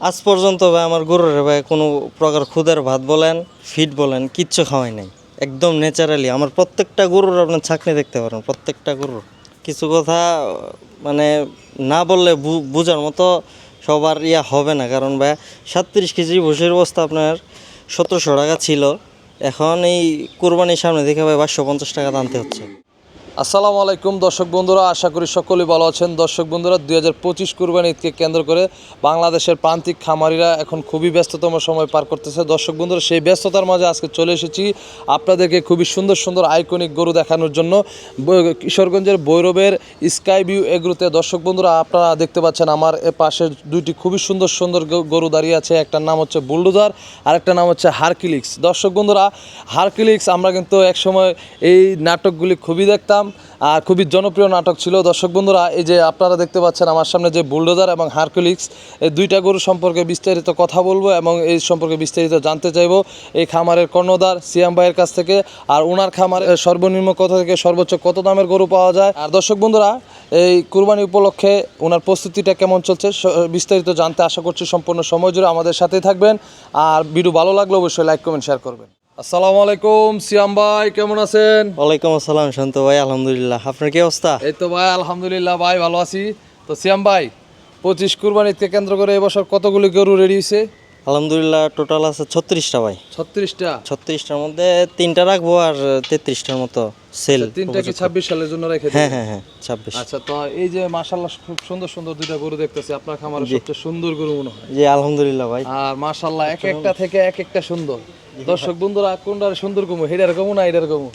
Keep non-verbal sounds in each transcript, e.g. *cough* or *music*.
আজ পর্যন্ত ভাই আমার গরুর ভাই কোনো প্রকার খুদের ভাত বলেন ফিট বলেন, কিচ্ছু খাওয়াই নাই। একদম ন্যাচারালি আমার প্রত্যেকটা গরুর আপনার ছাকনি দেখতে পারেন, প্রত্যেকটা গরুর। কিছু কথা মানে না বললে বোঝার মতো সবার ইয়া হবে না। কারণ ভাই সাতত্রিশ কেজি ভুষির বস্তা আপনার সতেরোশো টাকা ছিল। এখন এই কোরবানির সামনে দেখে ভাই পাঁচশো পঞ্চাশ টাকা আনতে হচ্ছে। আসসালামু আলাইকুম, দর্শক বন্ধুরা। আশা করি সকলেই ভালো আছেন। দর্শক বন্ধুরা, দুই হাজার পঁচিশ কুরবানি ঈদকে কেন্দ্র করে বাংলাদেশের প্রান্তিক খামারিরা এখন খুবই ব্যস্ততম সময় পার করতেছে। দর্শক বন্ধুরা, সেই ব্যস্ততার মাঝে আজকে চলে এসেছি আপনাদেরকে খুবই সুন্দর সুন্দর আইকনিক গরু দেখানোর জন্য। কিশোরগঞ্জের বৈরবের স্কাই ভিউ এগ্রুতে। দর্শক বন্ধুরা, আপনারা দেখতে পাচ্ছেন আমার এ পাশে দুইটি খুবই সুন্দর সুন্দর গরু দাঁড়িয়ে আছে। একটার নাম হচ্ছে বুলডোজার আর একটা নাম হচ্ছে হারকিলিক্স। দর্শক বন্ধুরা, হারকিলিক্স আমরা কিন্তু একসময় এই নাটকগুলি খুবই দেখতাম। আর খুবই জনপ্রিয় নাটক ছিল। দর্শক বন্ধুরা, এই যে আপনারা দেখতে পাচ্ছেন আমার সামনে যে বুলডোজার এবং হারকুলিক্স, এই দুইটা গরু সম্পর্কে বিস্তারিত কথা বলব এবং এই সম্পর্কে বিস্তারিত জানতে চাইব। এই খামারের কর্ণধার সিয়াম ভাইয়ের কাছ থেকে আর ওনার খামারে সর্বনিম্ন কত থেকে সর্বোচ্চ কত দামের গরু পাওয়া যায়? আর দর্শক বন্ধুরা, এই কুরবানি উপলক্ষে ওনার প্রস্তুতিটা কেমন চলছে বিস্তারিত জানতে আশা করছি সম্পূর্ণ সময় জুড়ে আমাদের সাথেই থাকবেন। আর ভিডিও ভালো লাগলে অবশ্যই লাইক, কমেন্ট শেয়ার করবেন। আসসালামু আলাইকুম সিয়াম ভাই কেমন আছেন? ওয়ালাইকুম আসসালাম শান্ত ভাই আলহামদুলিল্লাহ। আপনার কি অবস্থা? এই তো ভাই আলহামদুলিল্লাহ ভাই ভালো আছি। তো সিয়াম ভাই পঁচিশ কুরবানিকে কেন্দ্র করে এবছর কতগুলি গরু রেডি হয়েছে আলহামদুলিল্লাহ টোটাল আছে ছত্রিশটা ভাই। ছত্রিশটা? ছত্রিশটার মধ্যে তিনটা রাখব আর তেত্রিশটার মতো সেল তিনটা কি ছাব্বিশ সালের জন্য রেখে হ্যাঁ হ্যাঁ হ্যাঁ ছাব্বিশ। আচ্ছা তো এই যে মাশাল্লাহ খুব সুন্দর সুন্দর দুইটা গরু দেখতেছি আপনার খামারের সবচেয়ে সুন্দর গরু মনে হয়। জি আলহামদুলিল্লাহ ভাই। আর মাশাল্লাহ এক একটা থেকে এক একটা সুন্দর। দর্শক বন্ধুরা কোনটার সুন্দর কমু হেডার কমু না এটার কমু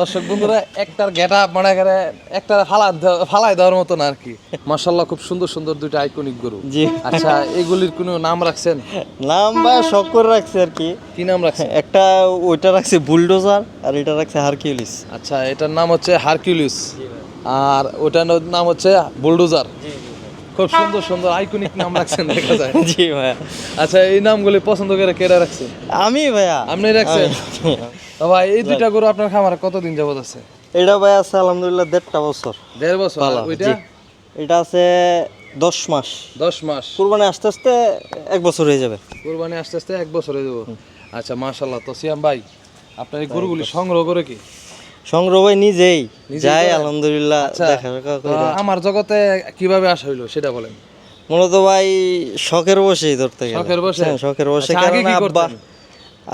দর্শক বন্ধুরা একটার গেটা মানে করে একটার ফালা ফালাই দেওয়ার মতো না আর কি। মাশাল্লাহ খুব সুন্দর সুন্দর দুইটা আইকনিক গরু। জি। আচ্ছা এগুলির কোনো নাম রাখছেন? নাম বা শখ করে রাখছে আর কি। কি নাম রাখছেন? একটা ওইটা রাখছে বুলডোজার আর এটা রাখছে হারকিউলিস। আচ্ছা এটার নাম হচ্ছে হারকিউলিস। আর ওটার নাম হচ্ছে বুলডোজার। খুব সুন্দর সুন্দর আইকনিক নাম রাখছেন দেখা যায়। *laughs* জি ভাইয়া। আচ্ছা এই নামগুলি পছন্দ করে কেটে রাখছেন আমি ভাইয়া। আপনি রাখছেন? তো ভাই এই দুইটা গরু আপনার খামারে কতদিন যাবত আছে? এটা ভাই আছে আলহামদুলিল্লাহ দেড়টা বছর। দেড় বছর ওইটা? এটা আছে দশ মাস। দশ মাস। কুরবানি আস্তে আস্তে এক বছর হয়ে যাবে। কোরবানি আস্তে আস্তে এক বছর হয়ে যাব। আচ্ছা মাশাল্লাহ তো সিয়াম ভাই আপনার এই গরুগুলি সংগ্রহ করে কি? সংগ্রহ ভাই নিজেই। যাই আলহামদুলিল্লাহ আচ্ছা দেখা। আমার জগতে কীভাবে আসা হইল সেটা বলেন। মূলত ভাই শখের বসেই ধরতে গেলে। শখের বশে? হ্যাঁ, শখের বসে আচ্ছা, আগে কারণ আব্বা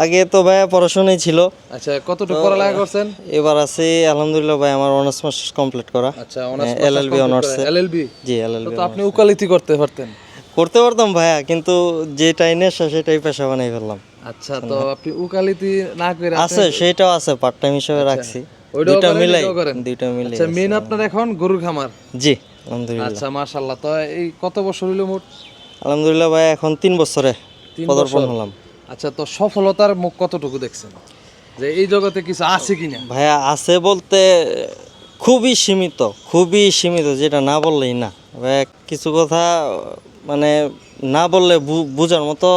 আগে তো ভাই পড়াশোনাই ছিল। আচ্ছা কতটুকু পড়ালেখা করছেন? এবার আছে আলহামদুলিল্লাহ ভাই আমার অনার্স মাস্টার্স কমপ্লিট করা। আচ্ছা অনার্স এলএলবি অনার্স এলএলবি জি এলএলবি তো আপনি উকালিতি করতে পারতেন। করতে পারতাম ভাইয়া কিন্তু যেটাই নেশা সেটাই পেশা বানাই ফেললাম। আচ্ছা তো আপনি উকালিতি না করে আছে সেটাও আছে পার্ট টাইম হিসেবে রাখছি। ওইটাও দুইটা মিলাই দুইটা মিলাই আচ্ছা মেন আপনার এখন গরুর খামার? জি আলহামদুলিল্লাহ। আচ্ছা মাশাল্লাহ তো এই কত বছর হইল মোট? আলহামদুলিল্লাহ ভাই এখন তিন বছরে পদার্পণ হলাম। আচ্ছা তো সফলতার মুখ কতটুকু দেখছেন? যে এই জগতে কিছু আছে কিনা? ভাইয়া আছে বলতে খুবই সীমিত খুবই সীমিত যেটা না বললেই না। ভাইয়া কিছু কথা মানে না বললে বোঝার মতো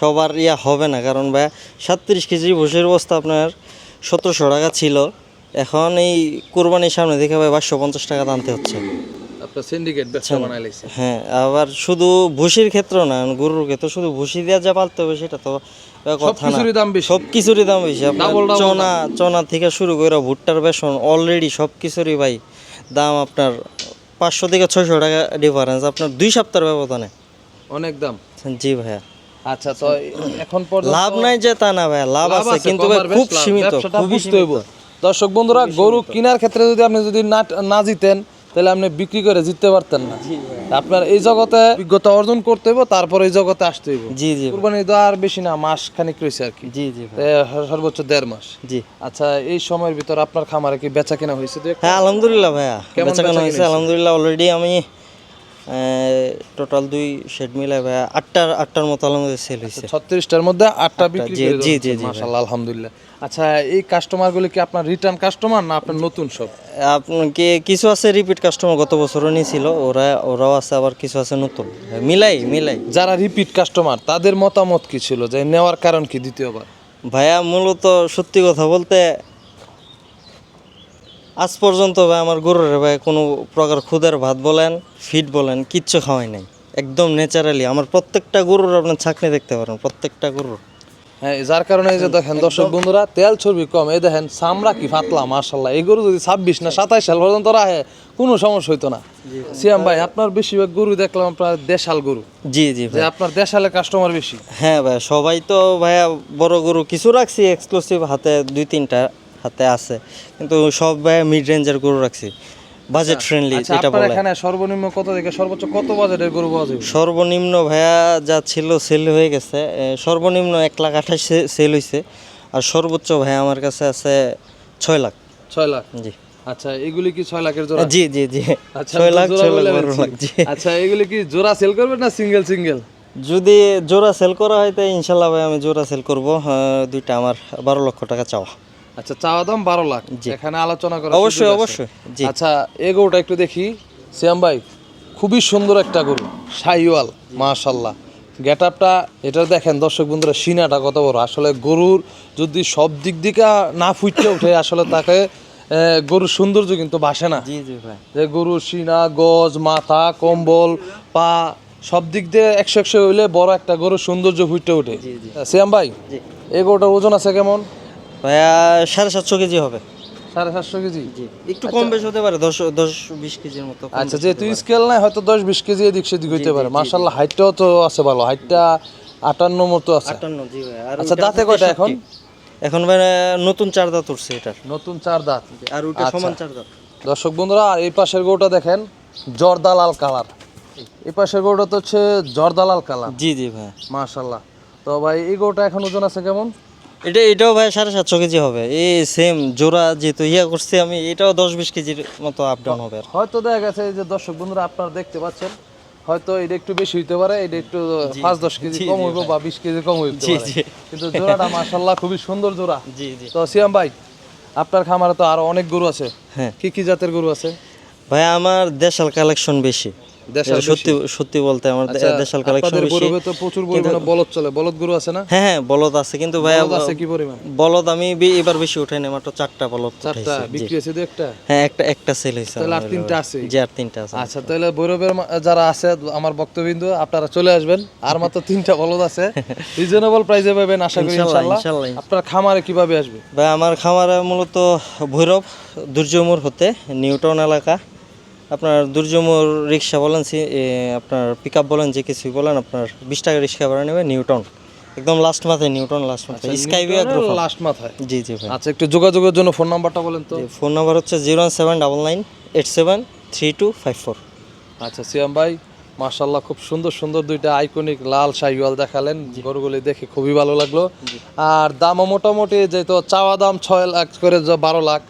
সবার ইয়া হবে না। কারণ ভাইয়া সাতত্রিশ কেজি ভুষির বস্তা আপনার সতেরোশো টাকা ছিল। এখন এই কোরবানির সামনে দেখে ভাই পাঁচশো পঞ্চাশ টাকা আনতে হচ্ছে। আপনার সিন্ডিকেট ব্যবসা বানাই লাইছে। হ্যাঁ আবার শুধু ভুসির ক্ষেত্র না গরুর ক্ষেত্রে শুধু ভুসি দিয়ে যা পালতে হবে সেটা তো কথা না। দাম বেশি। সব কিছুরই দাম বেশি। আপনার চনা চনা থেকে শুরু করে ভুট্টার বেসন অলরেডি সব কিছুরই ভাই দাম আপনার পাঁচশো থেকে ছয়শো টাকা ডিফারেন্স আপনার দুই সপ্তাহের ব্যবধানে। অনেক দাম। জি ভাইয়া। আচ্ছা তো এখন লাভ নাই যে তা না ভাইয়া লাভ আছে কিন্তু ভাই খুব সীমিত খুবই হইব। দর্শক বন্ধুরা গরু কেনার ক্ষেত্রে যদি আপনি যদি না না জিতেন তাহলে আপনি বিক্রি করে জিততে পারতেন না। আপনার এই জগতে অভিজ্ঞতা অর্জন করতে হইব তারপর এই জগতে আসতে হইব। জি জি। কুরবানি তো আর বেশি না মাস খানিক রয়েছে আর কি। জি জি সর্বোচ্চ দেড় মাস। জি। আচ্ছা এই সময়ের ভিতর আপনার খামারে কি বেচা কেনা হয়েছে? হ্যাঁ আলহামদুলিল্লাহ ভাইয়া। বেচা বেচাকেনা হয়েছে আলহামদুলিল্লাহ অলরেডি আমি টোটাল দুই শেড ভাইয়া আটটার আটটার মতো আলহামদুলিল্লাহ সেল হয়েছে। ছত্রিশটার মধ্যে আটটা বিক্রি জি, জি, জি, মাশাল্লাহ আলহামদুলিল্লাহ। আচ্ছা এই কাস্টমারগুলি কি আপনার রিটার্ন কাস্টমার না আপনার নতুন সব? আপনাকে কিছু আছে রিপিট কাস্টমার গত বছরও নিয়েছিল ওরা ওরাও আছে আবার কিছু আছে নতুন। মিলাই মিলাই। যারা রিপিট কাস্টমার তাদের মতামত কি ছিল? যে নেওয়ার কারণ কি দ্বিতীয়বার? ভাইয়া মূলত সত্যি কথা বলতে আজ পর্যন্ত ভাই আমার গরুর ভাই কোনো প্রকার খুদের ভাত বলেন ফিট বলেন কিচ্ছু খাওয়াই নাই। একদম ন্যাচারালি আমার প্রত্যেকটা গরুর আপনার ছাকনি দেখতে পারেন প্রত্যেকটা গরুর। হ্যাঁ যার কারণে এই যে দেখেন দর্শক বন্ধুরা তেল চর্বি কম এই দেখেন চামড়া কি পাতলা মার্শাল্লাহ এই গরু যদি ছাব্বিশ না সাতাইশ সাল পর্যন্ত রাখে কোনো সমস্যা হইতো না। সিয়াম ভাই আপনার বেশিরভাগ গরু দেখলাম আপনার দেশাল গরু। জি জি যে ভাই আপনার দেশালে কাস্টমার বেশি। হ্যাঁ ভাই সবাই তো ভাইয়া বড় গরু কিছু রাখছি এক্সক্লুসিভ হাতে দুই তিনটা। হাতে আছে। কিন্তু সব মিড রেঞ্জের গরু রাখছি। বাজেট ফ্রেন্ডলি আচ্ছা যেটা বলে। এখানে সর্বনিম্ন কত থেকে সর্বোচ্চ কত বাজেটের গরু পাওয়া যাবে? সর্বনিম্ন ভাইয়া যা ছিল সেল হয়ে গেছে সর্বনিম্ন এক লাখ আঠাশ সেল হয়েছে আর সর্বোচ্চ ভাইয়া আমার কাছে আছে ছয় লাখ। ছয় লাখ? জি। আচ্ছা এগুলি কি ছয় লাখের জোড়া? জি জি জি। আচ্ছা ছয় লাখ ছয় লাখ জি। আচ্ছা এগুলি কি জোড়া সেল করবেন না সিঙ্গেল সিঙ্গেল যদি জোড়া সেল করা হয় তো ইনশাল্লাহ ভাই আমি জোড়া সেল করব। দুইটা আমার বারো লক্ষ টাকা চাওয়া। আচ্ছা চাওয়া দাম বারো লাখ। এখানে আলোচনা করা অবশ্যই অবশ্যই। আচ্ছা এই গরুটা একটু দেখি। শ্যাম ভাই খুবই সুন্দর একটা গরু। সাইওয়াল মাশাল্লাহ গেট আপটা এটা দেখেন দর্শক বন্ধুরা সিনাটা কত বড়। আসলে গরুর যদি সব দিক দিকে না ফুটতে ওঠে আসলে তাকে গরুর সৌন্দর্য কিন্তু বাসে না। যে গরুর সিনা গজ মাথা কম্বল পা সব দিক দিয়ে একশো একশো হইলে বড় একটা গরুর সৌন্দর্য ফুটে ওঠে। শ্যাম ভাই। এই গরুটার ওজন আছে কেমন? ভাইয়া সাড়ে সাতশো কেজি হবে। সাড়ে সাতশো কেজি? একটু কম বেশি হতে পারে দশ দশ বিশ কেজির মতো আচ্ছা যেহেতু স্কেল নাই হয়তো দশ বিশ কেজি এদিক সেদিক হইতে পারে। মার্শাল্লাহ হাইটটাও তো আছে ভালো। হাইটটা আটান্ন মতো আছে। আটান্ন জি ভাই আচ্ছা দাঁতে কয়টা এখন? এখন ভাই নতুন চার দাঁত উঠছে এটার। নতুন চার দাঁত? আর ওইটা আচ্ছা। সমান চার দাঁত। দর্শক বন্ধুরা আর এই পাশের গরুটা দেখেন জর্দা লাল কালার। এই পাশের গরুটা তো হচ্ছে জর্দা লাল কালার। জি জি ভাই মার্শাল্লাহ তো ভাই এই গরুটা এখন ওজন আছে কেমন? এটা এটাও ভাই সাড়ে সাতশো কেজি হবে। এই সেম জোড়া যেহেতু ইয়া করছি আমি এটাও দশ বিশ কেজির মতো আপ ডাউন হবে হয়তো দেখা গেছে যে দর্শক বন্ধুরা আপনারা দেখতে পাচ্ছেন হয়তো এটা একটু বেশি হইতে পারে এটা একটু পাঁচ দশ কেজি কম হইব বা বিশ কেজি কম জি। কিন্তু জোড়াটা মার্শাল্লাহ খুবই সুন্দর জোড়া। জি জি। তো সিয়াম ভাই আপনার খামারে তো আরও অনেক গরু আছে। হ্যাঁ। কি কি জাতের গরু আছে? ভাই আমার দেশাল কালেকশন বেশি। সত্যি সত্যি বলতে আমার আচ্ছা, দেশাল কালেকশন বেশি। তো প্রচুর পরিমাণে বলদ চলে। বলদ গরু আছে না? হ্যাঁ হ্যাঁ বলদ আছে কিন্তু ভাই আছে কি পরিমাণ? বলদ আমি এবার বেশি উঠাইনি মাত্র চারটা বলদ চারটা? বিক্রি হয়েছে দু একটা? হ্যাঁ একটা একটা সেল হয়েছে তাহলে আর তিনটা আছে? জি আর তিনটা আছে। আচ্ছা তাহলে ভৈরবের যারা আছে আমার বক্তবিন্দু আপনারা চলে আসবেন। আর মাত্র তিনটা বলদ আছে। *laughs* রিজনেবল প্রাইসে পাবেন আশা করি। আপনার খামারে কীভাবে আসবে? ভাই আমার খামারে মূলত ভৈরব দুর্যমুর হতে নিউটন এলাকা আপনার দুর্যমুর রিক্সা বলেন আপনার পিক আপ বলেন যে কিছু বলেন আপনার বিশ টাকা রিক্সা ভাড়া নেবে নিউটন। একদম লাস্ট মাথায় নিউটন লাস্ট মাথায় স্কাইবি গ্রুপ লাস্ট মাথায়? জি জি ভাই। আচ্ছা একটু যোগাযোগের জন্য ফোন নাম্বারটা বলেন তো। ফোন নাম্বার হচ্ছে zero one seven double nine eight seven three two five four আচ্ছা সিয়াম ভাই মাশাল্লাহ খুব সুন্দর সুন্দর দুইটা আইকনিক লাল শাহিওয়াল দেখালেন। গরুগুলি দেখে খুবই ভালো লাগল। আর দামও মোটামুটি যেহেতু চাওয়া দাম ছয় লাখ করে যে বারো লাখ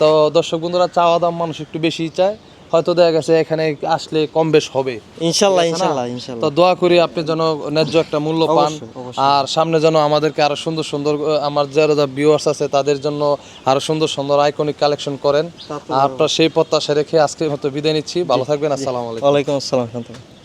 তো দর্শক বন্ধুরা চাওয়া দাম মানুষ একটু বেশি চায়। হয়তো দেখা গেছে এখানে আসলে কম বেশ হবে। ইনশাল্লাহ? ইনশাল্লাহ ইনশাল্লাহ। তো দোয়া করি আপনি যেন ন্যায্য একটা মূল্য পান। আর সামনে যেন আমাদেরকে আরও সুন্দর সুন্দর আমার যারা ভিউয়ার্স আছে তাদের জন্য আরও সুন্দর সুন্দর আইকনিক কালেকশন করেন। আর আপনার সেই প্রত্যাশা রেখে আজকে মতো বিদায় নিচ্ছি। ভালো থাকবেন আসসালামু আলাইকুম। ওয়ালাইকুম আসসালাম